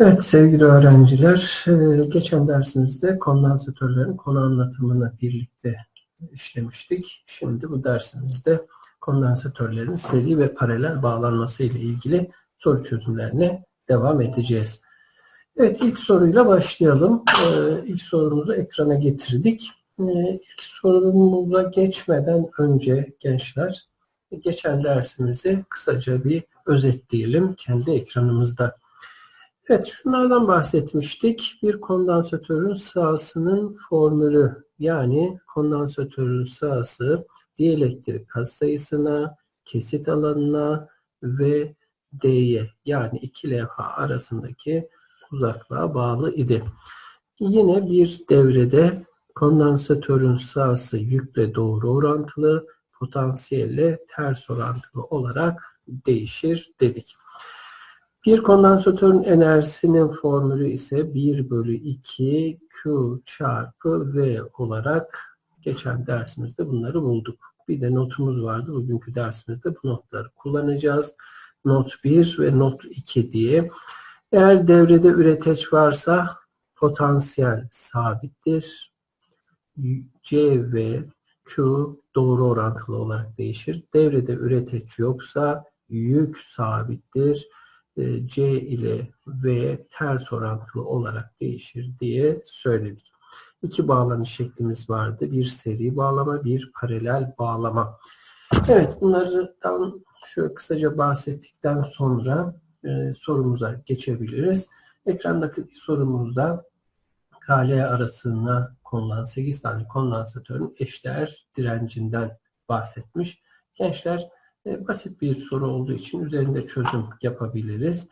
Evet sevgili öğrenciler, e, geçen dersimizde kondansatörlerin konu anlatımını birlikte işlemiştik. Şimdi bu dersimizde kondansatörlerin seri ve paralel bağlanması ile ilgili soru çözümlerine devam edeceğiz. Evet ilk soruyla başlayalım. E, ilk sorumuzu ekrana getirdik. E, ilk sorumuza geçmeden önce gençler, geçen dersimizi kısaca bir özetleyelim kendi ekranımızda. Evet, şunlardan bahsetmiştik. Bir kondansatörün sahasının formülü yani kondansatörün sahası dielektrik katsayısına, kesit alanına ve D'ye yani iki levha arasındaki uzaklığa bağlı idi. Yine bir devrede kondansatörün sahası yükle doğru orantılı, potansiyelle ters orantılı olarak değişir dedik. Bir kondansatörün enerjisinin formülü ise 1 bölü 2 Q çarpı V olarak geçen dersimizde bunları bulduk. Bir de notumuz vardı. Bugünkü dersimizde bu notları kullanacağız. Not 1 ve not 2 diye. Eğer devrede üreteç varsa potansiyel sabittir. C ve Q doğru orantılı olarak değişir. Devrede üreteç yoksa yük sabittir C ile V ters orantılı olarak değişir diye söyledik. İki bağlanış şeklimiz vardı. Bir seri bağlama, bir paralel bağlama. Evet bunlardan şöyle kısaca bahsettikten sonra e, sorumuza geçebiliriz. Ekrandaki sorumuzda KL arasına konulan 8 tane kondansatörün eşdeğer direncinden bahsetmiş. Gençler e, basit bir soru olduğu için üzerinde çözüm yapabiliriz.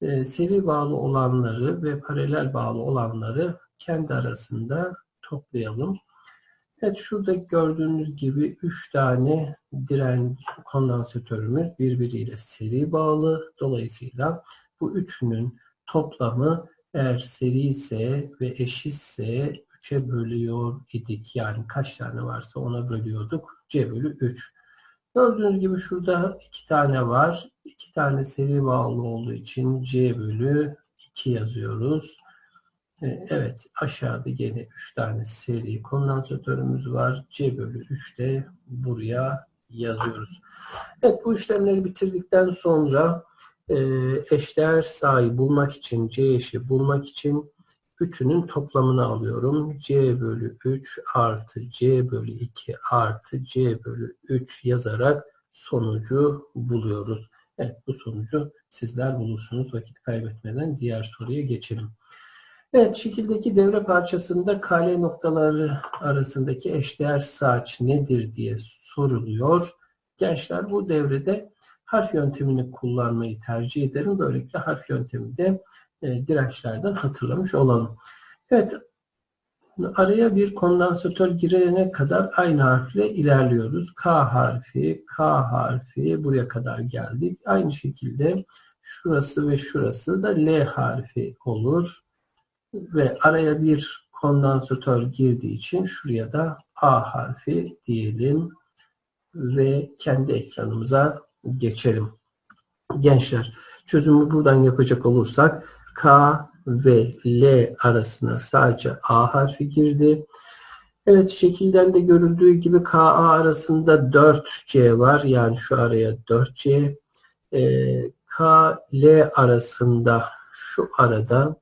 E, seri bağlı olanları ve paralel bağlı olanları kendi arasında toplayalım. Evet şurada gördüğünüz gibi 3 tane direnç kondansatörümüz birbiriyle seri bağlı. Dolayısıyla bu üçünün toplamı eğer seri ise ve eşitse 3'e bölüyor idik. Yani kaç tane varsa ona bölüyorduk. C bölü 3. Gördüğünüz gibi şurada iki tane var. İki tane seri bağlı olduğu için C bölü 2 yazıyoruz. E, evet aşağıda yine 3 tane seri kondansatörümüz var. C bölü 3 de buraya yazıyoruz. Evet bu işlemleri bitirdikten sonra e, eşdeğer sayı bulmak için C eşi bulmak için Üçünün toplamını alıyorum. C bölü 3 artı C bölü 2 artı C bölü 3 yazarak sonucu buluyoruz. Evet bu sonucu sizler bulursunuz vakit kaybetmeden diğer soruya geçelim. Evet şekildeki devre parçasında KL noktaları arasındaki eşdeğer saç nedir diye soruluyor. Gençler bu devrede harf yöntemini kullanmayı tercih ederim. Böylelikle harf yönteminde e, dirençlerden hatırlamış olalım. Evet, araya bir kondansatör girene kadar aynı harfle ilerliyoruz. K harfi, K harfi buraya kadar geldik. Aynı şekilde şurası ve şurası da L harfi olur. Ve araya bir kondansatör girdiği için şuraya da A harfi diyelim ve kendi ekranımıza geçelim. Gençler çözümü buradan yapacak olursak K ve L arasına sadece A harfi girdi. Evet şekilden de görüldüğü gibi KA arasında 4C var. Yani şu araya 4C. Ee, K, L arasında şu arada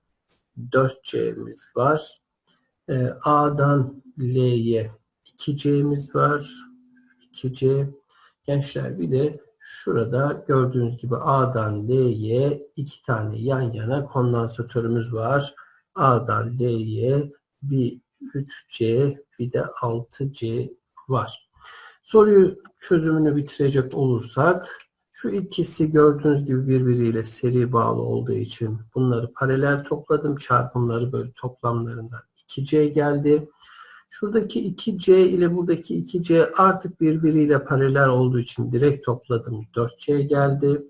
4C'miz var. Ee, A'dan L'ye 2C'miz var. 2C. Gençler bir de Şurada gördüğünüz gibi A'dan L'ye iki tane yan yana kondansatörümüz var. A'dan L'ye bir 3C bir de 6C var. Soruyu çözümünü bitirecek olursak şu ikisi gördüğünüz gibi birbiriyle seri bağlı olduğu için bunları paralel topladım. Çarpımları böyle toplamlarından 2C geldi. Şuradaki 2C ile buradaki 2C artık birbiriyle paralel olduğu için direkt topladım. 4C geldi.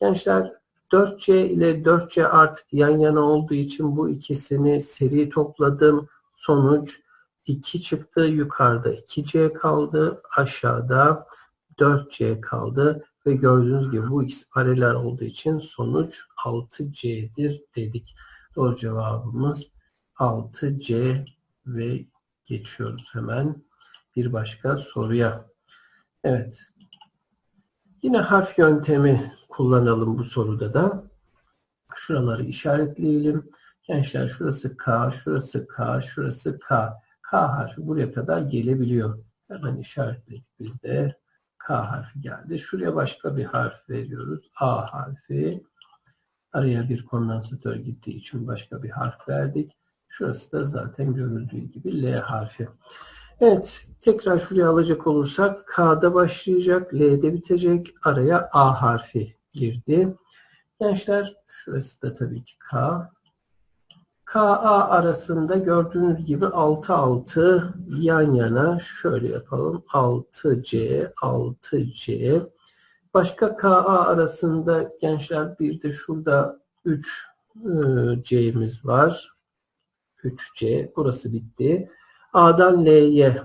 Gençler 4C ile 4C artık yan yana olduğu için bu ikisini seri topladım. Sonuç 2 çıktı. Yukarıda 2C kaldı. Aşağıda 4C kaldı. ve gördüğünüz gibi bu ikisi paralel olduğu için sonuç 6C'dir dedik. Doğru cevabımız 6C ve geçiyoruz hemen bir başka soruya. Evet. Yine harf yöntemi kullanalım bu soruda da. Şuraları işaretleyelim. Gençler şurası K, şurası K, şurası K. K harfi buraya kadar gelebiliyor. Hemen işaretledik biz de. K harfi geldi. Şuraya başka bir harf veriyoruz. A harfi. Araya bir kondansatör gittiği için başka bir harf verdik. Şurası da zaten görüldüğü gibi L harfi. Evet, tekrar şuraya alacak olursak K'da başlayacak, L'de bitecek. Araya A harfi girdi. Gençler, şurası da tabii ki K. KA arasında gördüğünüz gibi 6 6 yan yana şöyle yapalım. 6C, 6C. Başka KA arasında gençler bir de şurada 3 e, C'miz var. 3C. Burası bitti. A'dan L'ye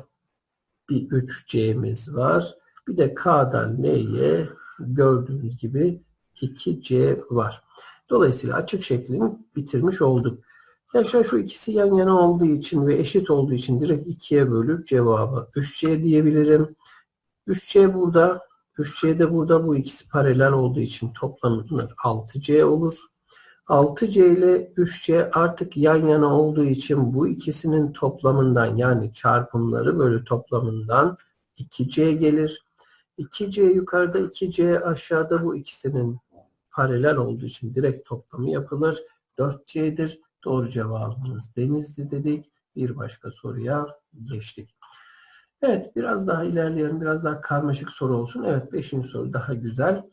bir 3C'miz var. Bir de K'dan L'ye gördüğünüz gibi 2C var. Dolayısıyla açık şeklini bitirmiş olduk. Gençler şu ikisi yan yana olduğu için ve eşit olduğu için direkt ikiye bölüp cevabı 3C diyebilirim. 3C burada, 3C de burada bu ikisi paralel olduğu için toplamı 6C olur. 6C ile 3C artık yan yana olduğu için bu ikisinin toplamından yani çarpımları bölü toplamından 2C gelir. 2C yukarıda 2C aşağıda bu ikisinin paralel olduğu için direkt toplamı yapılır. 4C'dir. Doğru cevabımız Denizli dedik. Bir başka soruya geçtik. Evet biraz daha ilerleyelim. Biraz daha karmaşık soru olsun. Evet beşinci soru daha güzel.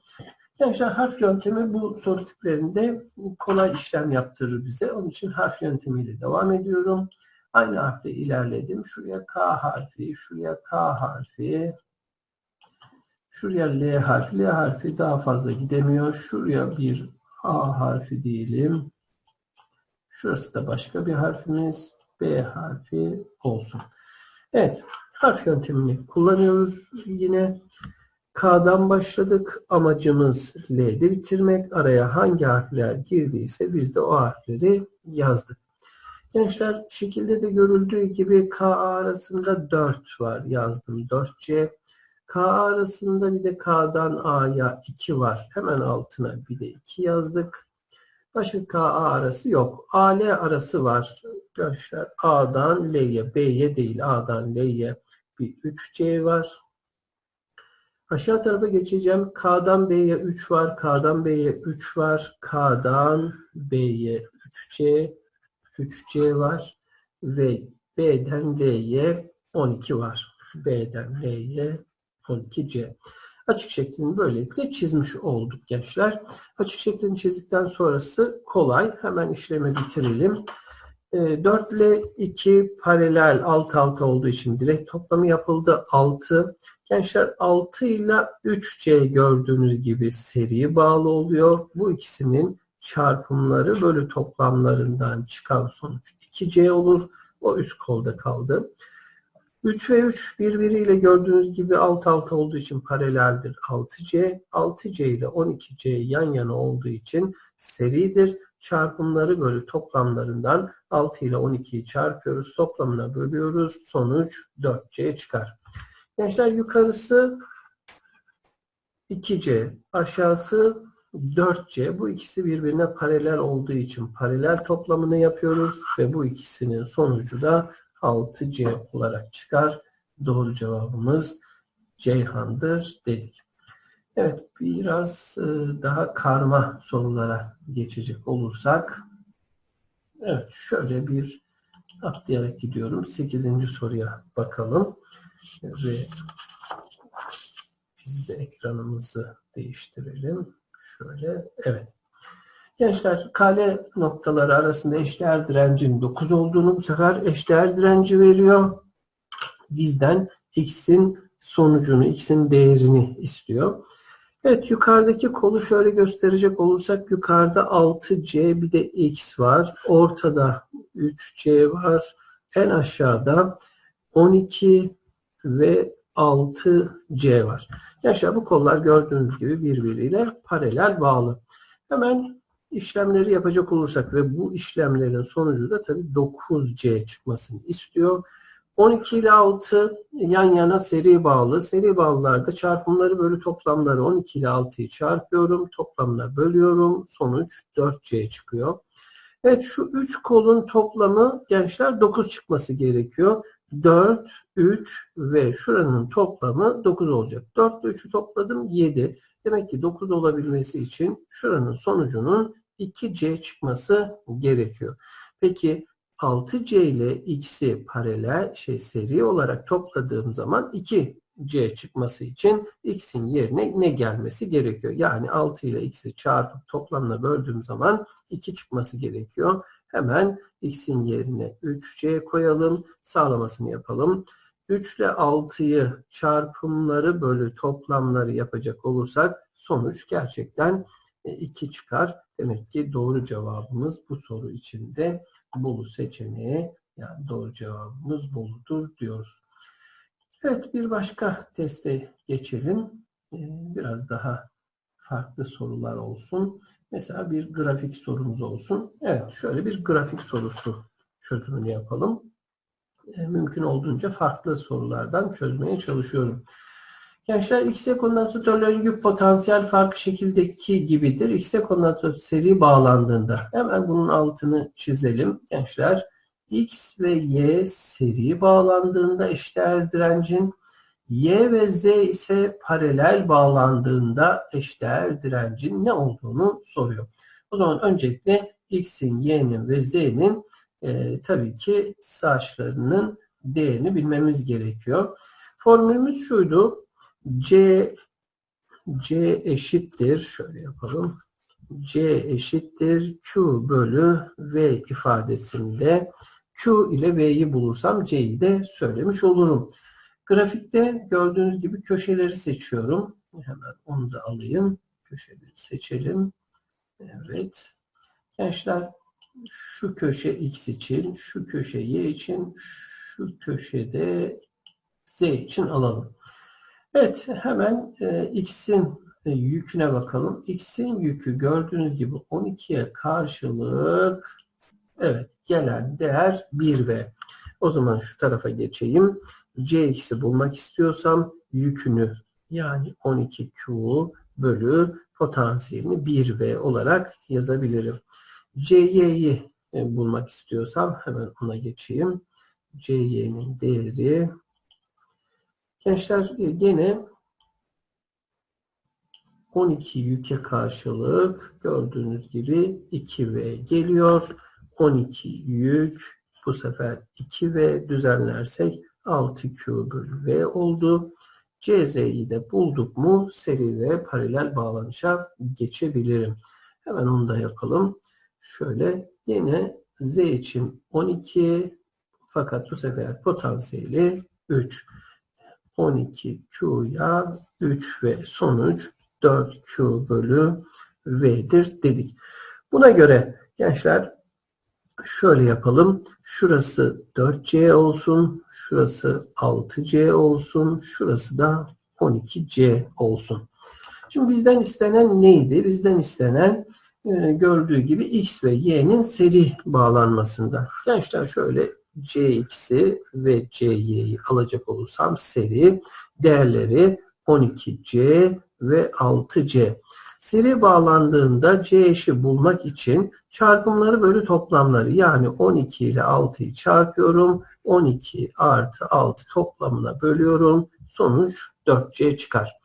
Gençler harf yöntemi bu soru tiplerinde kolay işlem yaptırır bize. Onun için harf yöntemiyle devam ediyorum. Aynı harfle ilerledim. Şuraya K harfi, şuraya K harfi, şuraya L harfi. L harfi daha fazla gidemiyor. Şuraya bir A harfi diyelim. Şurası da başka bir harfimiz. B harfi olsun. Evet. Harf yöntemini kullanıyoruz. Yine K'dan başladık. Amacımız L'de bitirmek. Araya hangi harfler girdiyse biz de o harfleri yazdık. Gençler şekilde de görüldüğü gibi K arasında 4 var. Yazdım 4C. K arasında bir de K'dan A'ya 2 var. Hemen altına bir de 2 yazdık. Başka K A arası yok. A L arası var. Gençler A'dan L'ye, B'ye değil A'dan L'ye bir 3C var. Aşağı tarafa geçeceğim. K'dan B'ye 3 var. K'dan B'ye 3 var. K'dan B'ye 3C 3C var. Ve B'den L'ye 12 var. B'den L'ye 12C. Açık şeklini böylelikle çizmiş olduk gençler. Açık şeklini çizdikten sonrası kolay. Hemen işlemi bitirelim. 4 ee, ile 2 paralel alt alta olduğu için direkt toplamı yapıldı. 6. Gençler 6 ile 3C gördüğünüz gibi seri bağlı oluyor. Bu ikisinin çarpımları bölü toplamlarından çıkan sonuç 2C olur. O üst kolda kaldı. 3 ve 3 birbiriyle gördüğünüz gibi alt alta olduğu için paraleldir 6C. 6C ile 12C yan yana olduğu için seridir. Çarpımları bölü toplamlarından 6 ile 12'yi çarpıyoruz. Toplamına bölüyoruz. Sonuç 4C çıkar. Gençler yukarısı 2C, aşağısı 4C. Bu ikisi birbirine paralel olduğu için paralel toplamını yapıyoruz ve bu ikisinin sonucu da 6C olarak çıkar. Doğru cevabımız Ceyhan'dır dedik. Evet biraz e, daha karma sorulara geçecek olursak evet şöyle bir atlayarak gidiyorum. 8. soruya bakalım. Ve biz de ekranımızı değiştirelim. Şöyle evet. Gençler kale noktaları arasında eşdeğer direncin 9 olduğunu bu sefer eşdeğer direnci veriyor. Bizden x'in sonucunu, x'in değerini istiyor. Evet yukarıdaki kolu şöyle gösterecek olursak yukarıda 6C bir de X var. Ortada 3C var. En aşağıda 12 ve 6C var. Gençler bu kollar gördüğünüz gibi birbiriyle paralel bağlı. Hemen işlemleri yapacak olursak ve bu işlemlerin sonucu da tabii 9C çıkmasını istiyor. 12 ile 6 yan yana seri bağlı. Seri bağlılarda çarpımları bölü toplamları 12 ile 6'yı çarpıyorum. Toplamına bölüyorum. Sonuç 4C çıkıyor. Evet şu 3 kolun toplamı gençler 9 çıkması gerekiyor. 4, 3 ve şuranın toplamı 9 olacak. 4 ile 3'ü topladım 7. Demek ki 9 olabilmesi için şuranın sonucunun 2C çıkması gerekiyor. Peki 6C ile x'i paralel şey seri olarak topladığım zaman 2C çıkması için x'in yerine ne gelmesi gerekiyor? Yani 6 ile x'i çarpıp toplamla böldüğüm zaman 2 çıkması gerekiyor. Hemen x'in yerine 3c koyalım. Sağlamasını yapalım. 3 ile 6'yı çarpımları bölü toplamları yapacak olursak sonuç gerçekten 2 çıkar. Demek ki doğru cevabımız bu soru içinde Bolu seçeneği yani doğru cevabımız Bolu'dur diyoruz. Evet bir başka teste geçelim. Biraz daha farklı sorular olsun. Mesela bir grafik sorumuz olsun. Evet şöyle bir grafik sorusu çözümünü yapalım. E, mümkün olduğunca farklı sorulardan çözmeye çalışıyorum. Gençler X kondansatörlerin yük potansiyel farklı şekildeki gibidir. X kondansatör seri bağlandığında hemen bunun altını çizelim. Gençler X ve Y seri bağlandığında eşdeğer direncin Y ve Z ise paralel bağlandığında eşdeğer direncin ne olduğunu soruyor. O zaman öncelikle X'in, Y'nin ve Z'nin e, tabii ki saçlarının değerini bilmemiz gerekiyor. Formülümüz şuydu. C C eşittir. Şöyle yapalım. C eşittir Q bölü V ifadesinde Q ile V'yi bulursam C'yi de söylemiş olurum. Grafikte gördüğünüz gibi köşeleri seçiyorum. Hemen onu da alayım. Köşeleri seçelim. Evet. Gençler şu köşe X için, şu köşe Y için, şu köşede Z için alalım. Evet, hemen e, X'in e, yüküne bakalım. X'in yükü gördüğünüz gibi 12'ye karşılık evet gelen değer 1V. O zaman şu tarafa geçeyim. Cx'i bulmak istiyorsam yükünü yani 12Q bölü potansiyelini 1V olarak yazabilirim. Cy'yi e, bulmak istiyorsam hemen ona geçeyim. Cy'nin değeri gençler e, gene 12 yüke karşılık gördüğünüz gibi 2V geliyor. 12 yük bu sefer 2V düzenlersek 6Q bölü V oldu. CZ'yi de bulduk mu seri ve paralel bağlanışa geçebilirim. Hemen onu da yapalım. Şöyle yine Z için 12 fakat bu sefer potansiyeli 3. 12Q'ya 3 ve sonuç 4Q bölü V'dir dedik. Buna göre gençler şöyle yapalım. Şurası 4C olsun. Şurası 6C olsun. Şurası da 12C olsun. Şimdi bizden istenen neydi? Bizden istenen e, gördüğü gibi X ve Y'nin seri bağlanmasında. Gençler şöyle Cx'i ve Cy'yi alacak olursam seri değerleri 12C ve 6C. Seri bağlandığında C eşi bulmak için çarpımları bölü toplamları yani 12 ile 6'yı çarpıyorum. 12 artı 6 toplamına bölüyorum. Sonuç 4C çıkar.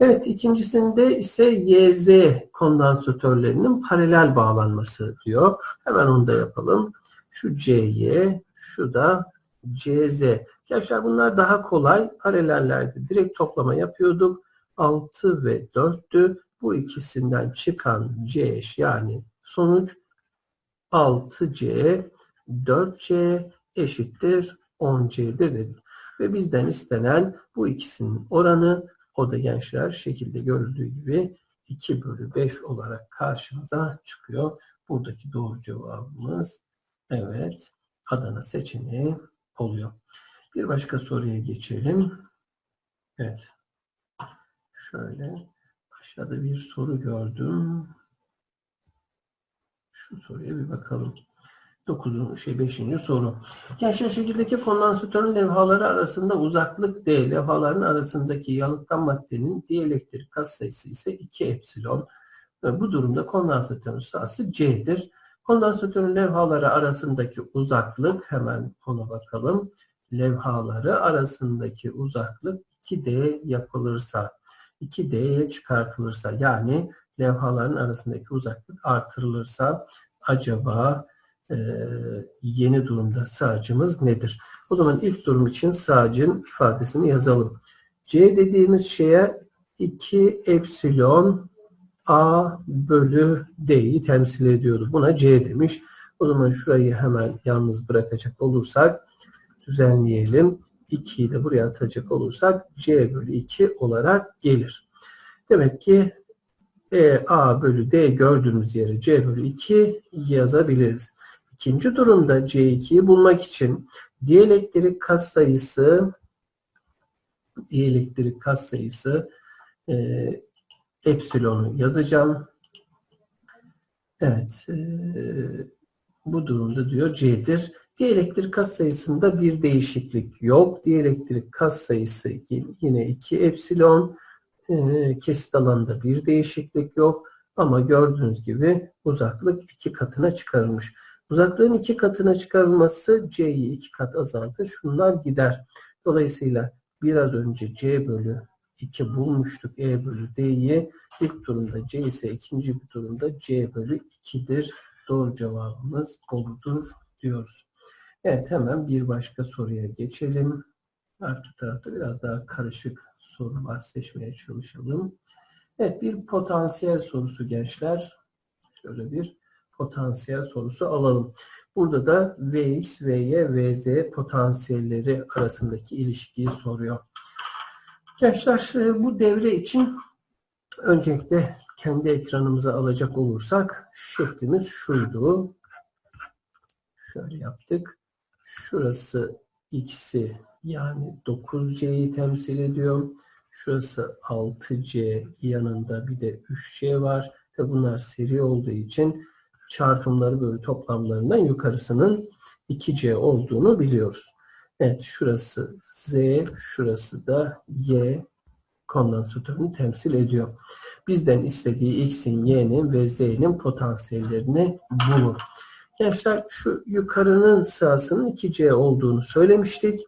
Evet ikincisinde ise YZ kondansatörlerinin paralel bağlanması diyor. Hemen onu da yapalım. Şu CY, şu da CZ. Gençler bunlar daha kolay. Paralellerde direkt toplama yapıyorduk. 6 ve 4'tü. Bu ikisinden çıkan C eş yani sonuç 6C 4C eşittir 10C'dir dedik. Ve bizden istenen bu ikisinin oranı o da gençler şekilde görüldüğü gibi 2 bölü 5 olarak karşımıza çıkıyor. Buradaki doğru cevabımız evet Adana seçeneği oluyor. Bir başka soruya geçelim. Evet. Şöyle aşağıda bir soru gördüm. Şu soruya bir bakalım. 9. şey 5. soru. Gençler şekildeki kondansatörün levhaları arasında uzaklık D, levhaların arasındaki yalıtkan maddenin dielektrik katsayısı ise 2 epsilon. Bu durumda kondansatörün sahası C'dir. Kondansatörün levhaları arasındaki uzaklık hemen ona bakalım. Levhaları arasındaki uzaklık 2D yapılırsa 2D'ye çıkartılırsa yani levhaların arasındaki uzaklık artırılırsa acaba e, yeni durumda sağcımız nedir? O zaman ilk durum için sağcın ifadesini yazalım. C dediğimiz şeye 2 epsilon A bölü D'yi temsil ediyordu. Buna C demiş. O zaman şurayı hemen yalnız bırakacak olursak düzenleyelim. 2'yi de buraya atacak olursak C bölü 2 olarak gelir. Demek ki e, A bölü D gördüğümüz yere C bölü 2 yazabiliriz. İkinci durumda C2'yi bulmak için dielektrik katsayısı dielektrik katsayısı e, epsilonu yazacağım. Evet. E, bu durumda diyor C'dir. Dielektrik katsayısında bir değişiklik yok. Dielektrik katsayısı yine 2 epsilon. E, kesit alanında bir değişiklik yok. Ama gördüğünüz gibi uzaklık iki katına çıkarılmış. Uzaklığın iki katına çıkarılması C'yi iki kat azaltır. Şunlar gider. Dolayısıyla biraz önce C bölü 2 bulmuştuk E bölü D'yi. İlk durumda C ise ikinci bir durumda C bölü 2'dir. Doğru cevabımız doğrudur diyoruz. Evet hemen bir başka soruya geçelim. Arka tarafta biraz daha karışık sorular seçmeye çalışalım. Evet bir potansiyel sorusu gençler. Şöyle bir potansiyel sorusu alalım. Burada da Vx, Vy, Vz potansiyelleri arasındaki ilişkiyi soruyor. Gençler e, bu devre için öncelikle kendi ekranımıza alacak olursak şeklimiz şuydu. Şöyle yaptık. Şurası x'i yani 9c'yi temsil ediyor. Şurası 6c yanında bir de 3c var. Ve bunlar seri olduğu için çarpımları böyle toplamlarından yukarısının 2C olduğunu biliyoruz. Evet şurası Z, şurası da Y kondansatörünü temsil ediyor. Bizden istediği X'in, Y'nin ve Z'nin potansiyellerini bulur. Gençler şu yukarının sahasının 2C olduğunu söylemiştik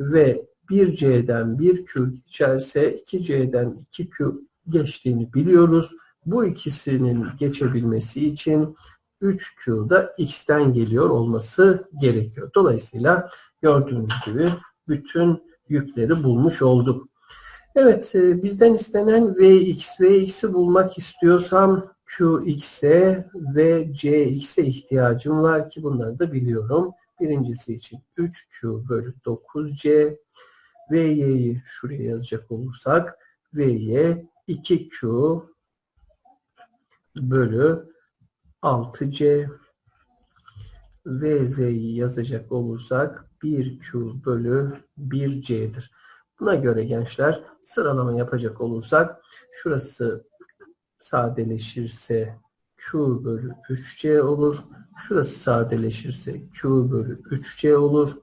ve 1C'den 1Q geçerse 2C'den 2Q geçtiğini biliyoruz. Bu ikisinin geçebilmesi için 3Q'da X'ten geliyor olması gerekiyor. Dolayısıyla gördüğünüz gibi bütün yükleri bulmuş olduk. Evet, e, bizden istenen Vx, Vx'i bulmak istiyorsam Qx'e ve Cx'e ihtiyacım var ki bunları da biliyorum. Birincisi için 3Q bölü 9C, Vy'yi şuraya yazacak olursak Vy 2Q bölü 6C VZ'yi yazacak olursak 1Q bölü 1C'dir. Buna göre gençler sıralama yapacak olursak şurası sadeleşirse Q bölü 3C olur. Şurası sadeleşirse Q bölü 3C olur.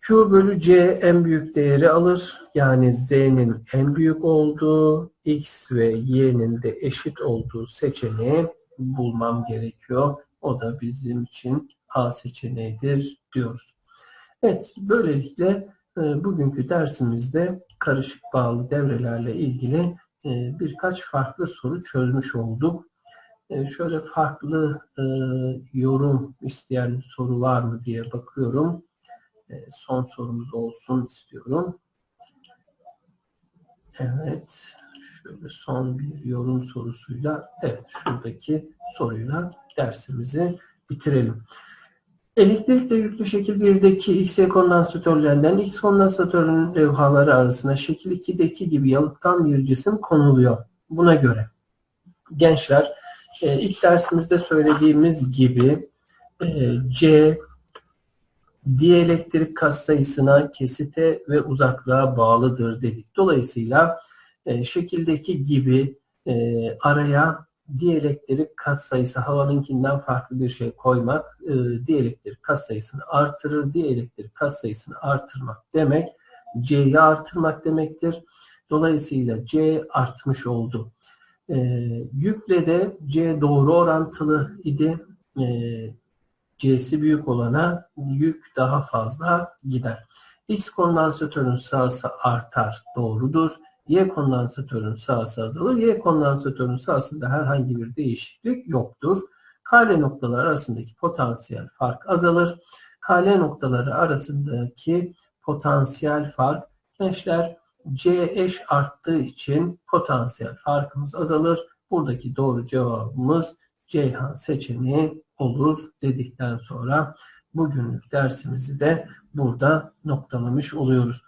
Q bölü C en büyük değeri alır. Yani Z'nin en büyük olduğu, X ve Y'nin de eşit olduğu seçeneği bulmam gerekiyor. O da bizim için A seçeneğidir diyoruz. Evet, böylelikle e, bugünkü dersimizde karışık bağlı devrelerle ilgili e, birkaç farklı soru çözmüş olduk. E, şöyle farklı yorum isteyen soru var mı diye bakıyorum. Son sorumuz olsun istiyorum. Evet. Şöyle son bir yorum sorusuyla, evet şuradaki soruyla dersimizi bitirelim. Elektrikle yüklü şekil 1'deki X kondansatörlerinden X kondansatörünün levhaları arasında şekil 2'deki gibi yalıtkan bir cisim konuluyor. Buna göre gençler e, ilk dersimizde söylediğimiz gibi e, C dielektrik katsayısına, kesite ve uzaklığa bağlıdır dedik. Dolayısıyla e, şekildeki gibi araya dielektrik katsayısı havanınkinden farklı bir şey koymak e, dielektrik katsayısını artırır. Dielektrik katsayısını artırmak demek C'yi artırmak demektir. Dolayısıyla C artmış oldu. E, yükle de C doğru orantılı idi. E, C'si büyük olana yük daha fazla gider. X kondansatörün sahası artar, doğrudur. Y kondansatörün sahası azalır. Y kondansatörün sahasında herhangi bir değişiklik yoktur. KL noktaları arasındaki potansiyel fark azalır. KL noktaları arasındaki potansiyel fark gençler C eş arttığı için potansiyel farkımız azalır. Buradaki doğru cevabımız Ceyhan seçeneği olur dedikten sonra bugünlük dersimizi de burada noktalamış oluyoruz.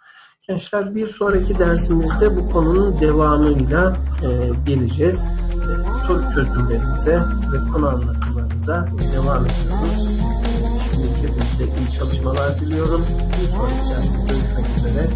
Gençler bir sonraki dersimizde bu konunun devamıyla e, geleceğiz. E, soru çözümlerimize ve konu anlatımlarımıza devam ediyoruz. Şimdi hepinize iyi çalışmalar diliyorum. Bir sonraki derste görüşmek üzere.